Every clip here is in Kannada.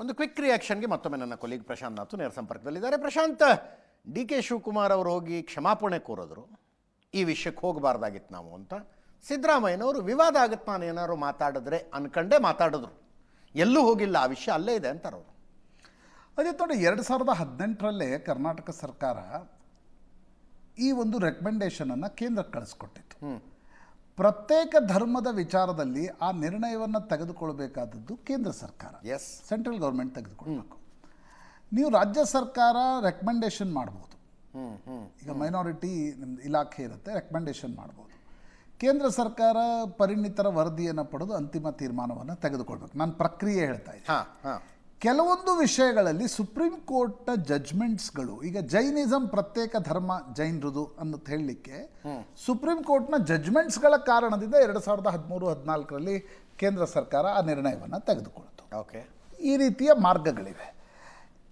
ಒಂದು ಕ್ವಿಕ್ ರಿಯಾಕ್ಷನ್ಗೆ ಮತ್ತೊಮ್ಮೆ ನನ್ನ ಕೊಲೀಗ್ ಪ್ರಶಾಂತ್ ನಾಥು ನೇರ ಸಂಪರ್ಕದಲ್ಲಿದ್ದಾರೆ. ಪ್ರಶಾಂತ್ ಡಿ ಕೆ ಶಿವಕುಮಾರ್ ಅವರು ಹೋಗಿ ಕ್ಷಮಾಪಣೆ ಕೋರಿದ್ರು. ಈ ವಿಷಯಕ್ಕೆ ಹೋಗಬಾರ್ದಾಗಿತ್ತು ನಾವು ಅಂತ. ಸಿದ್ದರಾಮಯ್ಯನವರು ವಿವಾದ ಆಗುತ್ತೆ ನಾನು ಏನಾದ್ರು ಮಾತಾಡಿದ್ರೆ ಅನ್ಕಂಡೇ ಮಾತಾಡಿದ್ರು. ಎಲ್ಲೂ ಹೋಗಿಲ್ಲ ಆ ವಿಷಯ ಅಲ್ಲೇ ಇದೆ ಅಂತಾರೆ ಅವರು. ಅದೇ ನೋಡಿ ಎರಡು ಸಾವಿರದ ಹದಿನೆಂಟರಲ್ಲೇ ಕರ್ನಾಟಕ ಸರ್ಕಾರ ಈ ಒಂದು ರೆಕಮೆಂಡೇಶನನ್ನು ಕೇಂದ್ರಕ್ಕೆ ಕಳಿಸ್ಕೊಟ್ಟಿತ್ತು. ಪ್ರತ್ಯೇಕ ಧರ್ಮದ ವಿಚಾರದಲ್ಲಿ ಆ ನಿರ್ಣಯವನ್ನು ತೆಗೆದುಕೊಳ್ಬೇಕಾದದ್ದು ಕೇಂದ್ರ ಸರ್ಕಾರ. ಎಸ್ ಸೆಂಟ್ರಲ್ ಗೌರ್ಮೆಂಟ್ ತೆಗೆದುಕೊಳ್ಬೇಕು. ನೀವು ರಾಜ್ಯ ಸರ್ಕಾರ ರೆಕಮೆಂಡೇಶನ್ ಮಾಡ್ಬೋದು. ಈಗ ಮೈನಾರಿಟಿ ನಿಮ್ದು ಇಲಾಖೆ ಇರುತ್ತೆ ರೆಕಮೆಂಡೇಶನ್ ಮಾಡ್ಬೋದು. ಕೇಂದ್ರ ಸರ್ಕಾರ ಪರಿಣಿತರ ವರದಿಯನ್ನು ಪಡೆದು ಅಂತಿಮ ತೀರ್ಮಾನವನ್ನು ತೆಗೆದುಕೊಳ್ಬೇಕು. ನಾನು ಪ್ರಕ್ರಿಯೆ ಹೇಳ್ತಾ ಇದ್ದೀನಿ. ಹಾಂ. ಕೆಲವೊಂದು ವಿಷಯಗಳಲ್ಲಿ ಸುಪ್ರೀಂ ಕೋರ್ಟ್ನ ಜಜ್ಮೆಂಟ್ಸ್ಗಳು ಈಗ ಜೈನಿಸಂ ಪ್ರತ್ಯೇಕ ಧರ್ಮ ಜೈನರುದು ಅಂತ ಹೇಳಲಿಕ್ಕೆ ಸುಪ್ರೀಂ ಕೋರ್ಟ್ನ ಜಜ್ಮೆಂಟ್ಸ್ಗಳ ಕಾರಣದಿಂದ ಎರಡು ಸಾವಿರದ ಹದಿಮೂರು ಹದಿನಾಲ್ಕರಲ್ಲಿ ಕೇಂದ್ರ ಸರ್ಕಾರ ಆ ನಿರ್ಣಯವನ್ನು ತೆಗೆದುಕೊಳ್ತು. ಓಕೆ. ಈ ರೀತಿಯ ಮಾರ್ಗಗಳಿವೆ.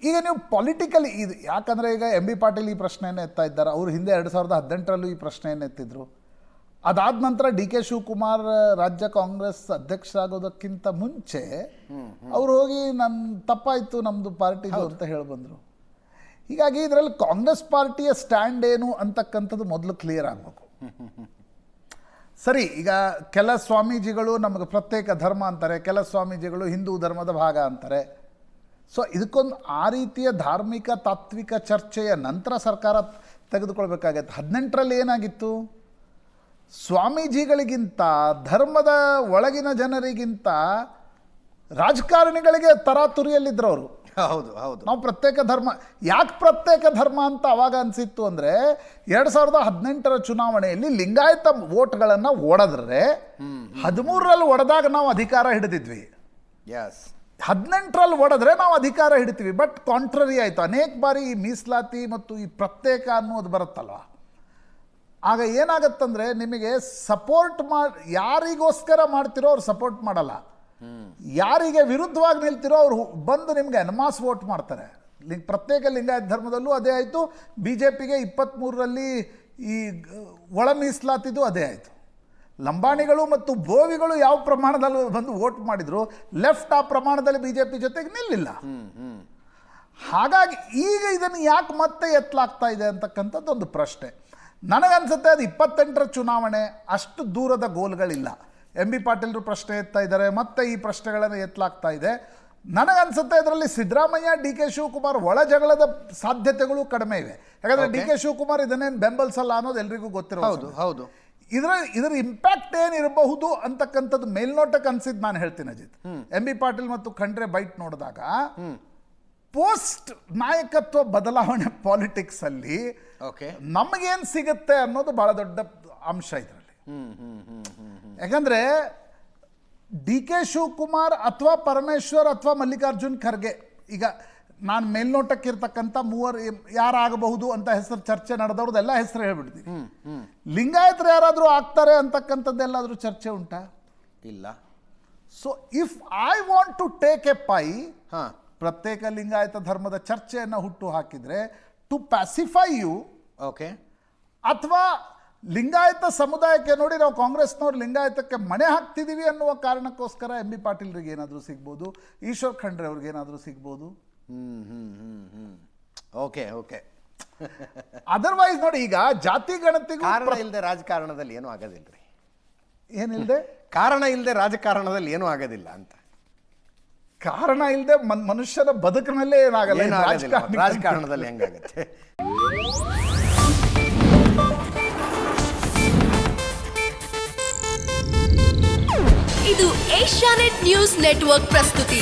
ಈಗ ನೀವು ಪೊಲಿಟಿಕಲ್ ಇದು ಯಾಕಂದರೆ ಈಗ ಎಂ ಬಿ ಪಾಟೀಲ್ ಈ ಪ್ರಶ್ನೆಯನ್ನು ಎತ್ತಾ ಇದ್ದಾರೆ. ಅವರು ಹಿಂದೆ ಎರಡು ಸಾವಿರದ ಹದಿನೆಂಟರಲ್ಲೂ ಈ ಪ್ರಶ್ನೆಯನ್ನು ಎತ್ತಿದ್ರು. ಅದಾದ ನಂತರ ಡಿ ಕೆ ಶಿವಕುಮಾರ್ ರಾಜ್ಯ ಕಾಂಗ್ರೆಸ್ ಅಧ್ಯಕ್ಷರಾಗೋದಕ್ಕಿಂತ ಮುಂಚೆ ಅವ್ರು ಹೋಗಿ ನನ್ನ ತಪ್ಪಾಯಿತು ನಮ್ಮದು ಪಾರ್ಟಿದು ಅಂತ ಹೇಳಿ ಬಂದರು. ಹೀಗಾಗಿ ಇದರಲ್ಲಿ ಕಾಂಗ್ರೆಸ್ ಪಾರ್ಟಿಯ ಸ್ಟ್ಯಾಂಡ್ ಏನು ಅಂತಕ್ಕಂಥದ್ದು ಮೊದಲು ಕ್ಲಿಯರ್ ಆಗಬೇಕು. ಸರಿ ಈಗ ಕೆಲ ಸ್ವಾಮೀಜಿಗಳು ನಮಗೆ ಪ್ರತ್ಯೇಕ ಧರ್ಮ ಅಂತಾರೆ ಕೆಲ ಸ್ವಾಮೀಜಿಗಳು ಹಿಂದೂ ಧರ್ಮದ ಭಾಗ ಅಂತಾರೆ. ಸೊ ಇದಕ್ಕೊಂದು ಆ ರೀತಿಯ ಧಾರ್ಮಿಕ ತಾತ್ವಿಕ ಚರ್ಚೆಯ ನಂತರ ಸರ್ಕಾರ ತೆಗೆದುಕೊಳ್ಬೇಕಾಗತ್ತೆ. ಹದಿನೆಂಟರಲ್ಲಿ ಏನಾಗಿತ್ತು? ಸ್ವಾಮೀಜಿಗಳಿಗಿಂತ ಧರ್ಮದ ಒಳಗಿನ ಜನರಿಗಿಂತ ರಾಜಕಾರಣಿಗಳಿಗೆ ತರಾತುರಿಯಲ್ಲಿದ್ದರು ಅವರು ಹೌದು ಹೌದು. ನಾವು ಪ್ರತ್ಯೇಕ ಧರ್ಮ ಯಾಕೆ ಪ್ರತ್ಯೇಕ ಧರ್ಮ ಅಂತ ಅವಾಗ ಅನಿಸಿತ್ತು ಅಂದರೆ ಎರಡು ಸಾವಿರದ ಹದಿನೆಂಟರ ಚುನಾವಣೆಯಲ್ಲಿ ಲಿಂಗಾಯತ ವೋಟ್ಗಳನ್ನು ಓಡದ್ರೆ ಹದಿಮೂರರಲ್ಲಿ ಒಡೆದಾಗ ನಾವು ಅಧಿಕಾರ ಹಿಡಿದಿದ್ವಿ. ಎಸ್ ಹದಿನೆಂಟರಲ್ಲಿ ಒಡೆದ್ರೆ ನಾವು ಅಧಿಕಾರ ಹಿಡಿತೀವಿ. ಬಟ್ ಕಾಂಟ್ರರಿ ಆಯಿತು. ಅನೇಕ ಬಾರಿ ಈ ಮೀಸಲಾತಿ ಮತ್ತು ಈ ಪ್ರತ್ಯೇಕ ಅನ್ನೋದು ಬರುತ್ತಲ್ವ? ಆಗ ಏನಾಗತ್ತಂದ್ರೆ ನಿಮಗೆ ಸಪೋರ್ಟ್ ಮಾಡಿ ಯಾರಿಗೋಸ್ಕರ ಮಾಡ್ತಿರೋ ಅವ್ರು ಸಪೋರ್ಟ್ ಮಾಡಲ್ಲ. ಯಾರಿಗೆ ವಿರುದ್ಧವಾಗಿ ನಿಲ್ತಿರೋ ಅವ್ರು ಬಂದು ನಿಮಗೆ ಅನ್ಮಾಸ್ ವೋಟ್ ಮಾಡ್ತಾರೆ. ಪ್ರತ್ಯೇಕ ಲಿಂಗಾಯತ ಧರ್ಮದಲ್ಲೂ ಅದೇ ಆಯಿತು. ಬಿ ಜೆ ಪಿಗೆ ಇಪ್ಪತ್ತ್ಮೂರರಲ್ಲಿ ಈ, ಒಳ ಮೀಸಲಾತಿದ್ದು ಅದೇ ಆಯಿತು. ಲಂಬಾಣಿಗಳು ಮತ್ತು ಬೋವಿಗಳು ಯಾವ ಪ್ರಮಾಣದಲ್ಲಿ ಬಂದು ವೋಟ್ ಮಾಡಿದ್ರು ಲೆಫ್ಟ್ ಆ ಪ್ರಮಾಣದಲ್ಲಿ ಬಿ ಜೆ ಪಿ ಜೊತೆಗೆ ನಿಲ್ಲಿಲ್ಲ. ಹಾಗಾಗಿ ಈಗ ಇದನ್ನು ಯಾಕೆ ಮತ್ತೆ ಎತ್ತಲಾಗ್ತಾ ಇದೆ ಅಂತಕ್ಕಂಥದ್ದು ಒಂದು ಪ್ರಶ್ನೆ. ನನಗನ್ಸುತ್ತೆ ಅದು ಇಪ್ಪತ್ತೆಂಟರ ಚುನಾವಣೆ ಅಷ್ಟು ದೂರದ ಗೋಲ್ಗಳಿಲ್ಲ. ಎಂ ಬಿ ಪಾಟೀಲ್ರು ಪ್ರಶ್ನೆ ಎತ್ತಾ ಇದ್ದಾರೆ ಮತ್ತೆ ಈ ಪ್ರಶ್ನೆಗಳನ್ನು ಎತ್ತಲಾಗ್ತಾ ಇದೆ. ನನಗನ್ಸುತ್ತೆ ಇದರಲ್ಲಿ ಸಿದ್ದರಾಮಯ್ಯ ಡಿ ಕೆ ಶಿವಕುಮಾರ್ ಒಳ ಜಗಳದ ಸಾಧ್ಯತೆಗಳು ಕಡಿಮೆ ಇವೆ. ಯಾಕಂದ್ರೆ ಡಿ ಕೆ ಶಿವಕುಮಾರ್ ಇದನ್ನೇನು ಬೆಂಬಲಿಸಲ್ಲ ಅನ್ನೋದು ಎಲ್ರಿಗೂ ಗೊತ್ತಿರೋ ಹೌದು ಹೌದು. ಇದರ ಇದರ ಇಂಪ್ಯಾಕ್ಟ್ ಏನಿರಬಹುದು ಅಂತಕ್ಕಂಥದ್ದು ಮೇಲ್ನೋಟಕ್ಕೆ ಅನ್ಸಿದ್ದು ನಾನು ಹೇಳ್ತೀನಿ ಅಜಿತ್. ಎಂ ಬಿ ಪಾಟೀಲ್ ಮತ್ತು ಖಂಡ್ರೆ ಬೈಟ್ ನೋಡಿದಾಗ ಪೋಸ್ಟ್ ನಾಯಕತ್ವ ಬದಲಾವಣೆ ಪಾಲಿಟಿಕ್ಸ್ ಅಲ್ಲಿ ನಮಗೇನು ಸಿಗುತ್ತೆ ಅನ್ನೋದು ಬಹಳ ದೊಡ್ಡ ಅಂಶ ಇದರಲ್ಲಿ. ಯಾಕಂದ್ರೆ ಡಿ ಕೆ ಶಿವಕುಮಾರ್ ಅಥವಾ ಪರಮೇಶ್ವರ್ ಅಥವಾ ಮಲ್ಲಿಕಾರ್ಜುನ್ ಖರ್ಗೆ ಈಗ ನಾನು ಮೇಲ್ನೋಟಕ್ಕಿರ್ತಕ್ಕಂಥ ಮೂವರು ಯಾರಾಗಬಹುದು ಅಂತ ಹೆಸರು ಚರ್ಚೆ ನಡೆದವ್ರದ್ದೆಲ್ಲ ಹೆಸರು ಹೇಳ್ಬಿಡ್ತೀನಿ. ಲಿಂಗಾಯತರು ಯಾರಾದರೂ ಆಗ್ತಾರೆ ಅಂತಕ್ಕಂಥದ್ದೆಲ್ಲಾದರೂ ಚರ್ಚೆ ಉಂಟಾ? ಇಲ್ಲ. So if I want to take a pie ಹಾಂ. ಪ್ರತ್ಯೇಕ ಲಿಂಗಾಯತ ಧರ್ಮದ ಚರ್ಚೆಯನ್ನು ಹುಟ್ಟು ಹಾಕಿದರೆ ಟು ಪ್ಯಾಸಿಫೈ ಯು ಓಕೆ ಅಥವಾ ಲಿಂಗಾಯತ ಸಮುದಾಯಕ್ಕೆ ನೋಡಿ ನಾವು ಕಾಂಗ್ರೆಸ್ನವ್ರು ಲಿಂಗಾಯತಕ್ಕೆ ಮಣೆ ಹಾಕ್ತಿದ್ದೀವಿ ಅನ್ನುವ ಕಾರಣಕ್ಕೋಸ್ಕರ ಎಂ ಬಿ ಪಾಟೀಲ್ರಿಗೆ ಏನಾದರೂ ಸಿಗ್ಬೋದು? ಈಶ್ವರ್ ಖಂಡ್ರೆ ಅವ್ರಿಗೆ ಏನಾದರೂ ಸಿಗ್ಬೋದು? ಹ್ಞೂ ಹ್ಞೂ ಹ್ಞೂ ಹ್ಞೂ ಓಕೆ ಓಕೆ ಅದರ್ವೈಸ್ ನೋಡಿ ಈಗ ಜಾತಿ ಗಣತಿಗೂ ಕಾರಣ ಇಲ್ಲದೆ ರಾಜಕಾರಣದಲ್ಲಿ ಏನೂ ಆಗೋದಿಲ್ಲ ರೀ ಏನಿಲ್ಲದೆ ಕಾರಣ ಇಲ್ಲದೆ ರಾಜಕಾರಣದಲ್ಲಿ ಏನೂ ಆಗೋದಿಲ್ಲ ಅಂತ. ಕಾರಣ ಇಲ್ಲದೆ ಮನುಷ್ಯನ ಬದುಕಿನಲ್ಲೇ ಏನಾಗಲ್ಲ ಇನ್ನು ರಾಜಕಾರಣಿ- ರಾಜಕಾರಣದಲ್ಲಿ ಹೆಂಗಾಗತ್ತೆ? ಇದು ಏಷ್ಯಾನೆಟ್ ನ್ಯೂಸ್ ನೆಟ್ವರ್ಕ್ ಪ್ರಸ್ತುತಿ.